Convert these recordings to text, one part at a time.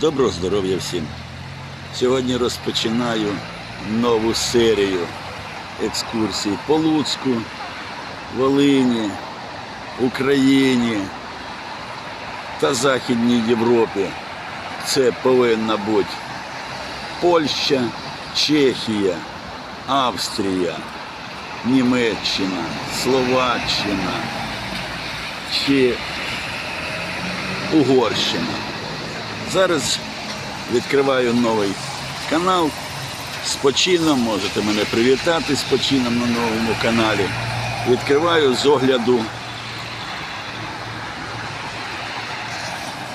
Доброго здоров'я всім. Сьогодні розпочинаю нову серію екскурсій по Луцьку, Волині, Україні та Західній Європі. Це повинна бути Польща, Чехія, Австрія, Німеччина, Словаччина чи Угорщина. Зараз відкриваю новий канал з почином. Можете мене привітати з почином на новому каналі. Відкриваю з огляду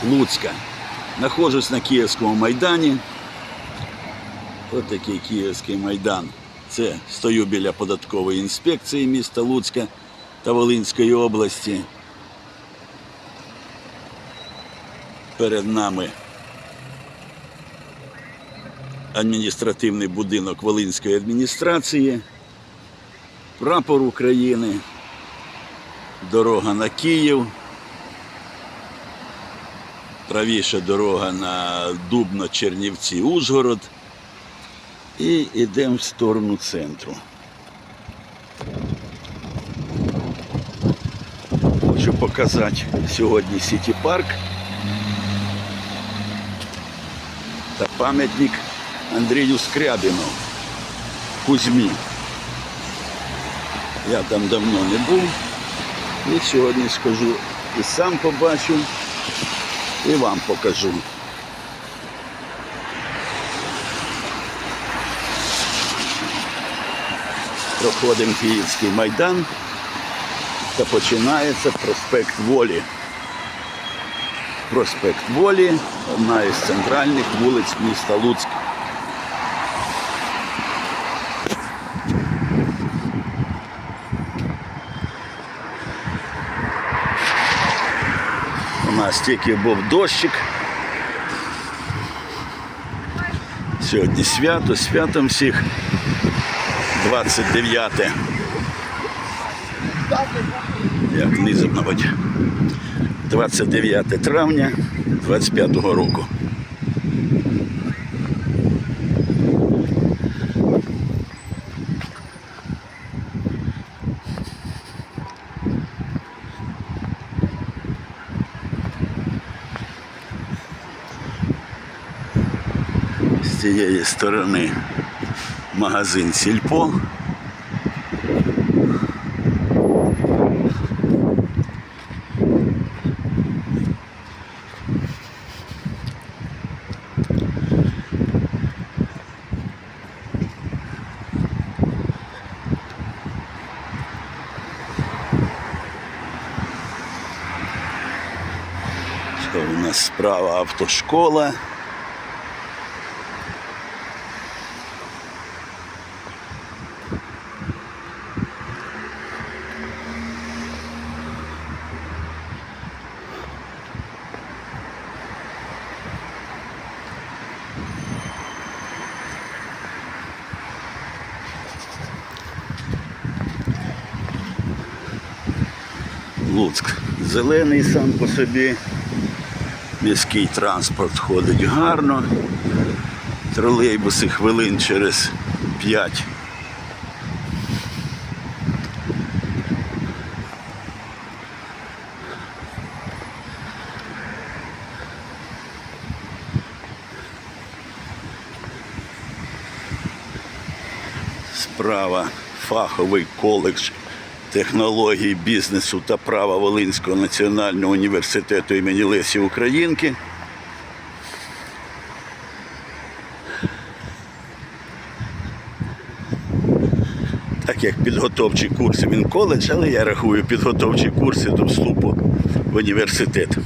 Луцька. Знаходжусь на Київському майдані. Ось такий Київський майдан. Це стою біля податкової інспекції міста Луцька та Волинської області. Перед нами адміністративний будинок Волинської адміністрації, прапор України, дорога на Київ, правіша дорога на Дубно, Чернівці, Ужгород. І йдемо в сторону центру. Хочу показати сьогодні Сіті Парк. та пам'ятник Андрію Скрябіну Кузьмі. Я там давно не був. І сьогодні скажу і сам побачу, і вам покажу. Проходимо Київський майдан та починається проспект Волі. Проспект Волі, одна із центральних вулиць міста Луцьк. У нас тільки був дощик. Сьогодні свято, святом всіх 29. Як низом наводь. 29 травня 25 року. З цієї сторони магазин Сільпо. Що у нас справа автошкола. Луцьк зелений сам по собі. Міський транспорт ходить гарно. Тролейбуси хвилин через 5. Справа фаховий коледж технологій бізнесу та права Волинського національного університету імені Лесі Українки. Так як підготовчі курси він коледж, але я рахую підготовчі курси до вступу в університет.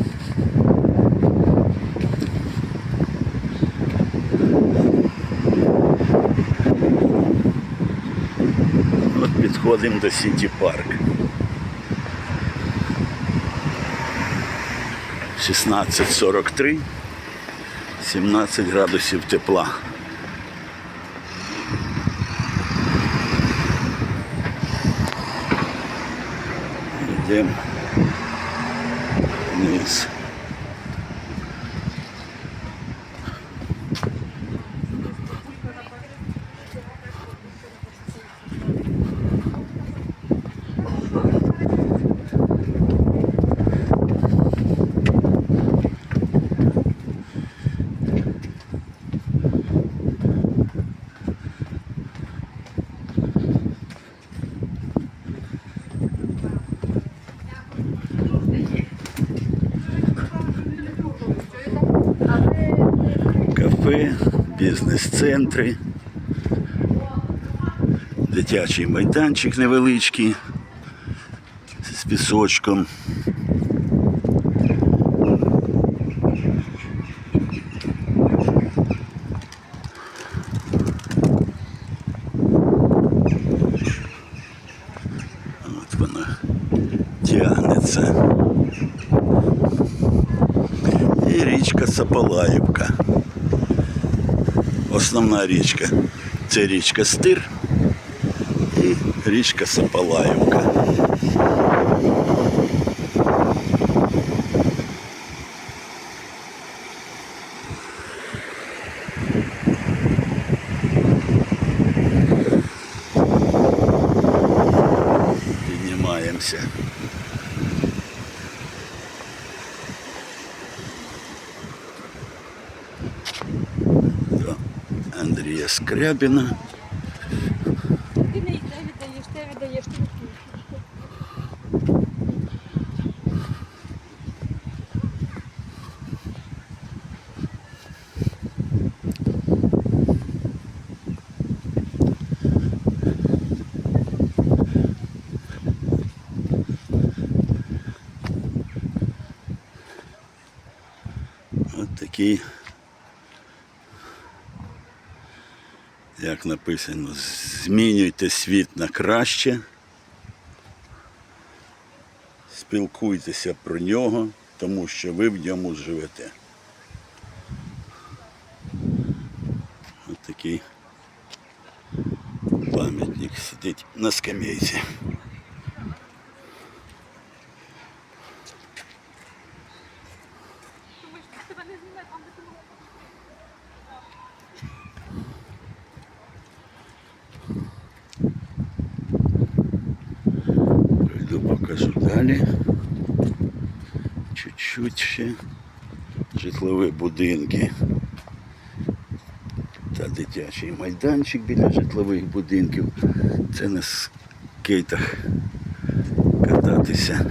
підходимо до Сіті Парк. 16.43, 17 градусів тепла. Йдемо вниз. кафе, бізнес-центри, дитячий майданчик невеличкий з пісочком. От вона тягнеться. І річка Сапалаївка. Основна річка. Це річка Стир і річка Сапалаївка. Скрябіна. Ти не йде, віддаєш, ти віддаєш, ти. Як написано, змінюйте світ на краще. Спілкуйтеся про нього, тому що ви в ньому живете. Ось такий пам'ятник сидить на скамейці. Покажу далі. Чуть-чуть ще житлові будинки. Та дитячий майданчик біля житлових будинків. Це на скейтах кататися.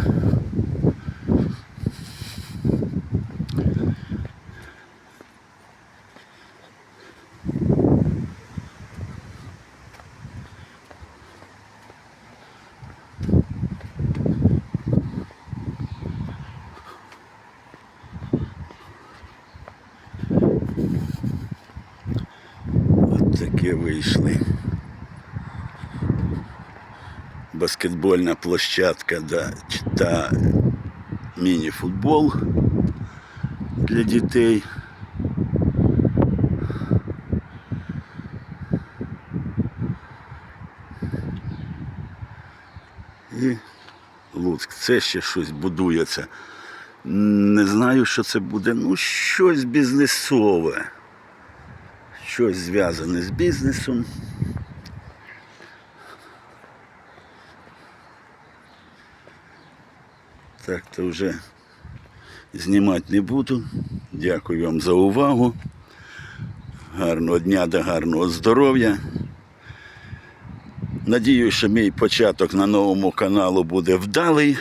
От таке вийшли. Баскетбольна площадка да, та міні-футбол для дітей. І Луцьк. Це ще щось будується. Не знаю, що це буде. Ну, щось бізнесове щось зв'язане з бізнесом. Так, то вже знімати не буду. Дякую вам за увагу. Гарного дня та гарного здоров'я. Надію, що мій початок на новому каналу буде вдалий.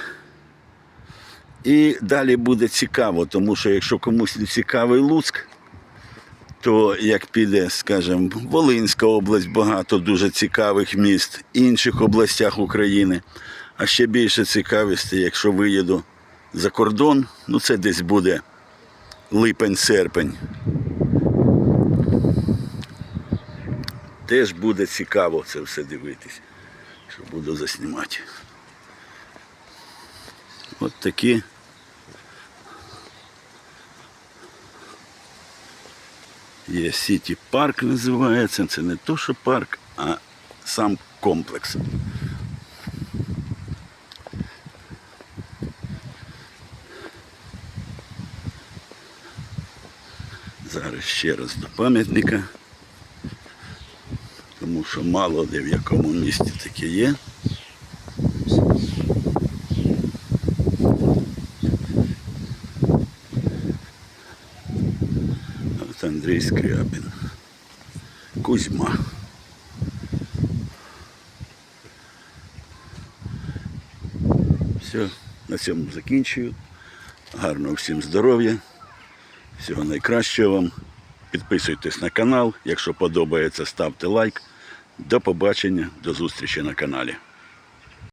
І далі буде цікаво, тому що якщо комусь не цікавий Луцьк, то як піде, скажімо, Волинська область, багато дуже цікавих міст, інших областях України. А ще більше цікавості, якщо виїду за кордон, ну це десь буде липень-серпень. Теж буде цікаво це все дивитись, що буду заснімати. От такі. Є Сіті Парк називається. Це не то, що парк, а сам комплекс. Зараз ще раз до пам'ятника, тому що мало де в якому місті таке є. От Андрій Скрябін. Кузьма. Все, на цьому закінчую. Гарного всім здоров'я, всього найкращого вам Підписуйтесь на канал. Якщо подобається, ставте лайк. До побачення, до зустрічі на каналі.